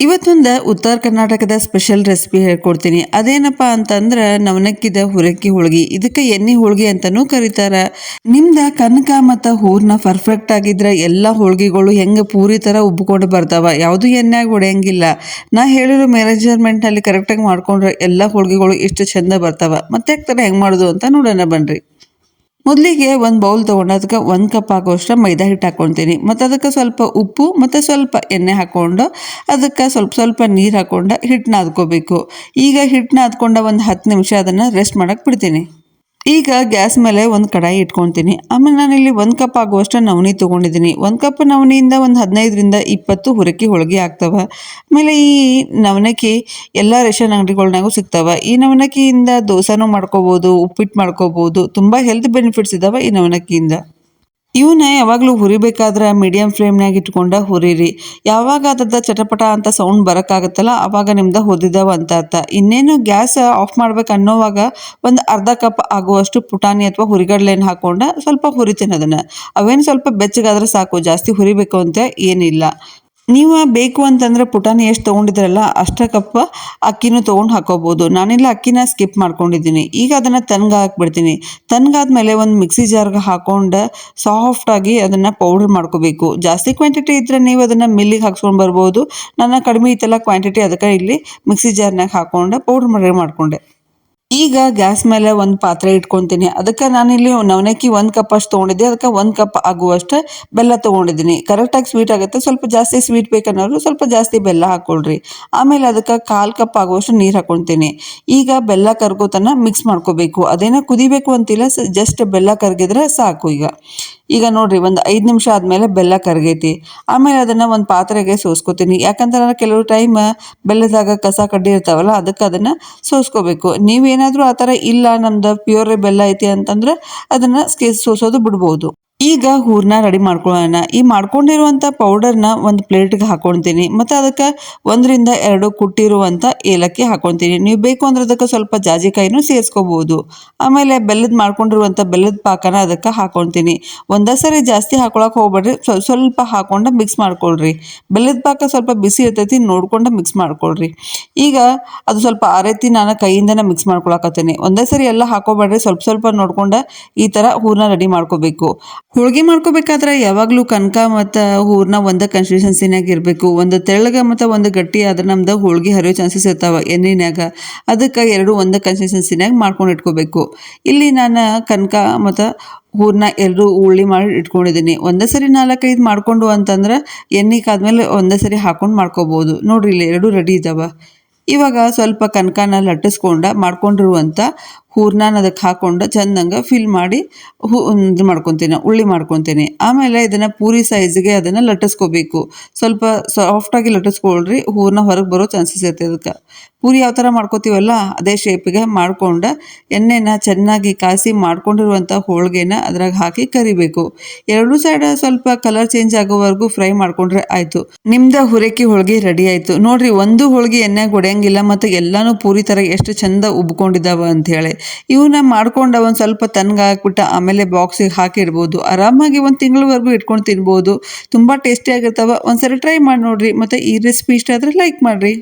ಇವತ್ತೊಂದು ಉತ್ತರ ಕರ್ನಾಟಕದ ಸ್ಪೆಷಲ್ ರೆಸಿಪಿ ಹೇಳ್ಕೊಡ್ತೀನಿ. ಅದೇನಪ್ಪ ಅಂತಂದ್ರೆ ನವನಕ್ಕಿದ ಹುರಕ್ಕಿ ಹೋಳ್ಗಿ. ಇದಕ್ಕೆ ಎಣ್ಣೆ ಹೋಳ್ಗಿ ಅಂತಾನೂ ಕರೀತಾರ. ನಿಮ್ದ ಕನಕ ಮತ್ತು ಹೂರ್ನ ಪರ್ಫೆಕ್ಟ್ ಆಗಿದ್ರೆ ಎಲ್ಲ ಹೋಳ್ಗಿಗಳು ಹೆಂಗೆ ಪೂರಿ ಥರ ಉಬ್ಕೊಂಡು ಬರ್ತಾವ? ಯಾವುದು ಎಣ್ಣೆಯಾಗಿ ಹೊಡೆಯಂಗಿಲ್ಲ. ನಾ ಹೇಳಿರೋ ಮೆಜರ್ಮೆಂಟ್ನಲ್ಲಿ ಕರೆಕ್ಟಾಗಿ ಮಾಡ್ಕೊಂಡ್ರೆ ಎಲ್ಲ ಹೋಳ್ಗಿಗಳು ಇಷ್ಟು ಚಂದ ಬರ್ತಾವ. ಮತ್ತೆ ಥರ ಹೆಂಗೆ ಮಾಡೋದು ಅಂತ ನೋಡೋಣ ಬನ್ರಿ. ಮೊದಲಿಗೆ ಒಂದು ಬೌಲ್ ತೊಗೊಂಡು ಅದಕ್ಕೆ ಒಂದು ಕಪ್ ಆಗೋಷ್ಟು ಮೈದಾ ಹಿಟ್ಟು ಹಾಕ್ಕೊತೀನಿ. ಮತ್ತು ಅದಕ್ಕೆ ಸ್ವಲ್ಪ ಉಪ್ಪು, ಮತ್ತು ಸ್ವಲ್ಪ ಎಣ್ಣೆ ಹಾಕ್ಕೊಂಡು ಅದಕ್ಕೆ ಸ್ವಲ್ಪ ಸ್ವಲ್ಪ ನೀರು ಹಾಕ್ಕೊಂಡು ಹಿಟ್ಟನ್ನ ಅದ್ಕೋಬೇಕು ಈಗ ಹಿಟ್ಟನ್ನ ಅದ್ಕೊಂಡ ಒಂದು ಹತ್ತು ನಿಮಿಷ ಅದನ್ನು ರೆಸ್ಟ್ ಮಾಡೋಕ್ಕೆ ಬಿಡ್ತೀನಿ. ಈಗ ಗ್ಯಾಸ್ ಮೇಲೆ ಒಂದು ಕಡಾಯಿ ಇಟ್ಕೊತೀನಿ. ಆಮೇಲೆ ನಾನಿಲ್ಲಿ ಒಂದು ಕಪ್ ಆಗುವಷ್ಟು ನವಣಿ ತೊಗೊಂಡಿದ್ದೀನಿ. ಒಂದು ಕಪ್ ನವಣಿಯಿಂದ ಒಂದು ಹದಿನೈದರಿಂದ ಇಪ್ಪತ್ತು ಹುರಕಿ ಹೋಳಿಗೆ ಆಗ್ತವೆ. ಆಮೇಲೆ ಈ ನವಣಕ್ಕಿ ಎಲ್ಲ ರೇಷನ್ ಅಂಗಡಿಗಳ್ನಾಗೂ ಸಿಗ್ತವೆ. ಈ ನವಣಕ್ಕಿಯಿಂದ ದೋಸೆನೂ ಮಾಡ್ಕೋಬೋದು ಉಪ್ಪಿಟ್ಟು ಮಾಡ್ಕೋಬೋದು. ತುಂಬ ಹೆಲ್ತ್ ಬೆನಿಫಿಟ್ಸ್ ಇದ್ದಾವೆ ಈ ನವಣಕ್ಕಿಯಿಂದ ಇವನ್ನ ಯಾವಾಗಲೂ ಹುರಿಬೇಕಾದ್ರೆ ಮೀಡಿಯಂ ಫ್ಲೇಮ್ನಾಗ ಇಟ್ಕೊಂಡು ಹುರಿರಿ. ಯಾವಾಗ ಅದ್ರದ್ದು ಚಟಪಟ ಅಂತ ಸೌಂಡ್ ಬರೋಕ್ಕಾಗತ್ತಲ್ಲ ಆವಾಗ ನಿಮ್ದು ಹುರಿದವ ಅಂತ ಅರ್ಥ. ಇನ್ನೇನು ಗ್ಯಾಸ್ ಆಫ್ ಮಾಡ್ಬೇಕು ಅನ್ನೋವಾಗ ಒಂದು ಅರ್ಧ ಕಪ್ ಆಗುವಷ್ಟು ಪುಟಾಣಿ ಅಥವಾ ಹುರಿಗಡ್ಲೆನ ಹಾಕ್ಕೊಂಡು ಸ್ವಲ್ಪ ಹುರಿತೀನಿ ಅದನ್ನು. ಅವೇನು ಸ್ವಲ್ಪ ಬೆಚ್ಚಗಾದ್ರೆ ಸಾಕು, ಜಾಸ್ತಿ ಹುರಿಬೇಕು ಅಂತ ಏನಿಲ್ಲ. ನೀವು ಬೇಕು ಅಂತಂದ್ರೆ ಪುಟಾಣಿ ಎಷ್ಟು ತೊಗೊಂಡಿದ್ರಲ್ಲ ಅಷ್ಟ ಕಪ್ ಅಕ್ಕಿನೂ ತೊಗೊಂಡು ಹಾಕೋಬೋದು. ನಾನೆಲ್ಲ ಅಕ್ಕಿನ ಸ್ಕಿಪ್ ಮಾಡ್ಕೊಂಡಿದ್ದೀನಿ. ಈಗ ಅದನ್ನು ತನ್ಗೆ ಹಾಕ್ಬಿಡ್ತೀನಿ. ತನ್ಗಾದ್ಮೇಲೆ ಒಂದು ಮಿಕ್ಸಿ ಜಾರ್ಗೆ ಹಾಕೊಂಡು ಸಾಫ್ಟಾಗಿ ಅದನ್ನು ಪೌಡ್ರ್ ಮಾಡ್ಕೋಬೇಕು. ಜಾಸ್ತಿ ಕ್ವಾಂಟಿಟಿ ಇದ್ದರೆ ನೀವು ಅದನ್ನು ಮಿಲ್ಲಿಗೆ ಹಾಕ್ಸ್ಕೊಂಡು ಬರ್ಬೋದು. ನನ್ನ ಕಡಿಮೆ ಇತ್ತಲ್ಲ ಕ್ವಾಂಟಿಟಿ ಅದಕ್ಕೆ ಇಲ್ಲಿ ಮಿಕ್ಸಿ ಜಾರ್ನಾಗ ಹಾಕ್ಕೊಂಡು ಪೌಡ್ರ್ ಮಾಡಿ ಮಾಡಿಕೊಂಡೆ. ಈಗ ಗ್ಯಾಸ್ ಮೇಲೆ ಒಂದು ಪಾತ್ರೆ ಇಟ್ಕೊತೀನಿ. ಅದಕ್ಕೆ ನಾನಿಲ್ಲಿ ನವನಕ್ಕಿ ಒಂದು ಕಪ್ ಅಷ್ಟು ತೊಗೊಂಡಿದ್ದೆ. ಅದಕ್ಕೆ ಒಂದು ಕಪ್ ಆಗುವಷ್ಟು ಬೆಲ್ಲ ತೊಗೊಂಡಿದ್ದೀನಿ. ಕರೆಕ್ಟಾಗಿ ಸ್ವೀಟ್ ಆಗುತ್ತೆ. ಸ್ವಲ್ಪ ಜಾಸ್ತಿ ಸ್ವೀಟ್ ಬೇಕನ್ನೋರು ಸ್ವಲ್ಪ ಜಾಸ್ತಿ ಬೆಲ್ಲ ಹಾಕ್ಕೊಳ್ರಿ ಆಮೇಲೆ ಅದಕ್ಕೆ ಕಾಲು ಕಪ್ ಆಗುವಷ್ಟು ನೀರು ಹಾಕ್ಕೊತೀನಿ ಈಗ ಬೆಲ್ಲ ಕರ್ಗೋತನ ಮಿಕ್ಸ್ ಮಾಡ್ಕೋಬೇಕು. ಅದೇನೋ ಕುದಿಬೇಕು ಅಂತಿಲ್ಲ. ಜಸ್ಟ್ ಬೆಲ್ಲ ಕರಗಿದ್ರೆ ಸಾಕು ಈಗ. ಈಗ ನೋಡ್ರಿ, ಒಂದು ಐದು ನಿಮಿಷ ಆದಮೇಲೆ ಬೆಲ್ಲ ಕರಗೈತಿ. ಆಮೇಲೆ ಅದನ್ನು ಒಂದು ಪಾತ್ರೆಗೆ ಸೋಸ್ಕೋತೀನಿ. ಯಾಕಂದ್ರೆ ಕೆಲವು ಟೈಮ್ ಬೆಲ್ಲದಾಗ ಕಸ ಕಡ್ಡಿ ಇರ್ತಾವಲ್ಲ, ಅದಕ್ಕೆ ಅದನ್ನು ಸೋಸ್ಕೋಬೇಕು. ನೀವೇನಾದರೂ ಆ ಥರ ಇಲ್ಲ ನಮ್ದು ಪ್ಯೂರ್ ಬೆಲ್ಲ ಐತಿ ಅಂತಂದ್ರೆ ಅದನ್ನು ಸ್ಕೇಸ್ ಸೋಸೋದು ಬಿಡ್ಬೋದು. ಈಗ ಹೂರ್ನ ರೆಡಿ ಮಾಡ್ಕೊಳ್ಳೋಣ. ಈ ಮಾಡ್ಕೊಂಡಿರುವಂಥ ಪೌಡರ್ನ ಒಂದು ಪ್ಲೇಟ್ಗೆ ಹಾಕೊಳ್ತೀನಿ ಮತ್ತು ಅದಕ್ಕೆ ಒಂದರಿಂದ ಎರಡು ಕುಟ್ಟಿರುವಂಥ ಏಲಕ್ಕಿ ಹಾಕೊತೀನಿ ನೀವು ಬೇಕು ಅಂದ್ರೆ ಅದಕ್ಕೆ ಸ್ವಲ್ಪ ಜಾಜಿಕಾಯಿನೂ ಸೇರಿಸ್ಕೋಬೋದು. ಆಮೇಲೆ ಬೆಲ್ಲದ ಮಾಡ್ಕೊಂಡಿರುವಂಥ ಬೆಲ್ಲದ ಪಾಕನ ಅದಕ್ಕೆ ಹಾಕೊತೀನಿ ಒಂದೇ ಸರಿ ಜಾಸ್ತಿ ಹಾಕೊಳಕ್ಕೆ ಹೋಗ್ಬೇಡ್ರಿ. ಸ್ವಲ್ಪ ಹಾಕೊಂಡು ಮಿಕ್ಸ್ ಮಾಡ್ಕೊಳ್ರಿ. ಬೆಲ್ಲದ ಪಾಕ ಸ್ವಲ್ಪ ಬಿಸಿ ಇರ್ತೈತಿ, ನೋಡ್ಕೊಂಡು ಮಿಕ್ಸ್ ಮಾಡ್ಕೊಳ್ರಿ. ಈಗ ಅದು ಸ್ವಲ್ಪ ಆರೈತಿ, ನಾನು ಕೈಯಿಂದನೇ ಮಿಕ್ಸ್ ಮಾಡ್ಕೊಳಕತ್ತೀನಿ. ಒಂದೇ ಸರಿ ಎಲ್ಲ ಹಾಕೋಬೇಡ್ರಿ ಸ್ವಲ್ಪ ಸ್ವಲ್ಪ ನೋಡ್ಕೊಂಡು ಈ ಥರ ಹೂರ್ನ ರೆಡಿ ಮಾಡ್ಕೋಬೇಕು. ಹೋಳಿಗೆ ಮಾಡ್ಕೋಬೇಕಾದ್ರೆ ಯಾವಾಗಲೂ ಕನಕ ಮತ್ತು ಹೂರನ್ನ ಒಂದು ಕನ್ಸಿಸ್ಟೆನ್ಸಿನಾಗ ಇರಬೇಕು. ಒಂದು ತೆಳ್ಳಗೆ ಮತ್ತು ಒಂದು ಗಟ್ಟಿ ಆದ್ರೆ ನಮ್ದು ಹೋಳಿಗೆ ಹರಿಯೋ ಚಾನ್ಸಸ್ ಇರ್ತಾವೆ ಎಣ್ಣೆನ್ಯಾಗ. ಅದಕ್ಕೆ ಎರಡು ಒಂದು ಕನ್ಸಿಸ್ಟೆನ್ಸಿನಾಗ ಮಾಡ್ಕೊಂಡು ಇಟ್ಕೋಬೇಕು. ಇಲ್ಲಿ ನಾನು ಕನಕ ಮತ್ತು ಹೂರನ್ನ ಎರಡು ಉಳ್ಳಿ ಮಾಡಿ ಇಟ್ಕೊಂಡಿದ್ದೀನಿ ಒಂದೇ ಸರಿ ನಾಲ್ಕೈದು ಮಾಡಿಕೊಂಡು ಅಂತಂದ್ರೆ ಎಣ್ಣೆ ಕಾದ್ಮೇಲೆ ಒಂದೇ ಸರಿ ಹಾಕೊಂಡು ಮಾಡ್ಕೋಬೋದು. ನೋಡ್ರಿ ಇಲ್ಲಿ ಎರಡು ರೆಡಿ ಇದ್ದಾವೆ ಇವಾಗ ಸ್ವಲ್ಪ ಕನಕನ ಲಟ್ಟಿಸ್ಕೊಂಡು ಮಾಡ್ಕೊಂಡಿರುವಂಥ ಹೂರ್ನ ಅದಕ್ಕೆ ಹಾಕ್ಕೊಂಡು ಚೆಂದಂಗೆ ಫಿಲ್ ಮಾಡಿ ಹೂ ಇದು ಮಾಡ್ಕೊತೀನಿ, ಉಳ್ಳಿ ಮಾಡ್ಕೊತೀನಿ. ಆಮೇಲೆ ಇದನ್ನು ಪೂರಿ ಸೈಜ್ಗೆ ಅದನ್ನು ಲಟ್ಟಿಸ್ಕೋಬೇಕು. ಸ್ವಲ್ಪ ಸಾಫ್ಟಾಗಿ ಲಟ್ಟಿಸ್ಕೊಳ್ರಿ, ಹೂರ್ನ ಹೊರಗೆ ಬರೋ ಚಾನ್ಸಸ್ ಇರ್ತದೆ ಅದಕ್ಕೆ. ಪೂರಿ ಯಾವ ಥರ ಮಾಡ್ಕೋತೀವಲ್ಲ, ಅದೇ ಶೇಪಿಗೆ ಮಾಡ್ಕೊಂಡು ಎಣ್ಣೆನ ಚೆನ್ನಾಗಿ ಕಾಸಿ ಮಾಡ್ಕೊಂಡಿರುವಂಥ ಹೋಳಿಗೆನ ಅದ್ರಾಗ ಹಾಕಿ ಕರಿಬೇಕು. ಎರಡೂ ಸೈಡ್ ಸ್ವಲ್ಪ ಕಲರ್ ಚೇಂಜ್ ಆಗೋವರೆಗೂ ಫ್ರೈ ಮಾಡ್ಕೊಂಡ್ರೆ ಆಯಿತು. ನಿಮ್ದು ಹುರಕಿ ಹೋಳಿಗೆ ರೆಡಿ ಆಯಿತು. ನೋಡ್ರಿ, ಒಂದು ಹೋಳಿಗೆ ಎಣ್ಣೆಗೆ ಹೊಡೆಯಂಗಿಲ್ಲ ಮತ್ತು ಎಲ್ಲನೂ ಪೂರಿ ಥರ ಎಷ್ಟು ಚಂದ ಉಬ್ಕೊಂಡಿದ್ದಾವ ಅಂಥೇಳಿ ಇವನ್ನ ಮಾಡ್ಕೊಂಡು ಒಂದು ಸ್ವಲ್ಪ ತನ್ಗೆ ಹಾಕ್ಬಿಟ್ಟು ಆಮೇಲೆ ಬಾಕ್ಸಿಗೆ ಹಾಕಿಡ್ಬೋದು. ಆರಾಮಾಗಿ ಒಂದು ತಿಂಗಳವರೆಗೂ ಇಟ್ಕೊಂಡು ತಿನ್ಬೋದು. ತುಂಬ ಟೇಸ್ಟಿಯಾಗಿರ್ತಾವೆ ಒಂದ್ಸರಿ ಟ್ರೈ ಮಾಡಿ ನೋಡ್ರಿ. ಮತ್ತು ಈ ರೆಸಿಪಿ ಇಷ್ಟ ಆದರೆ ಲೈಕ್ ಮಾಡಿರಿ.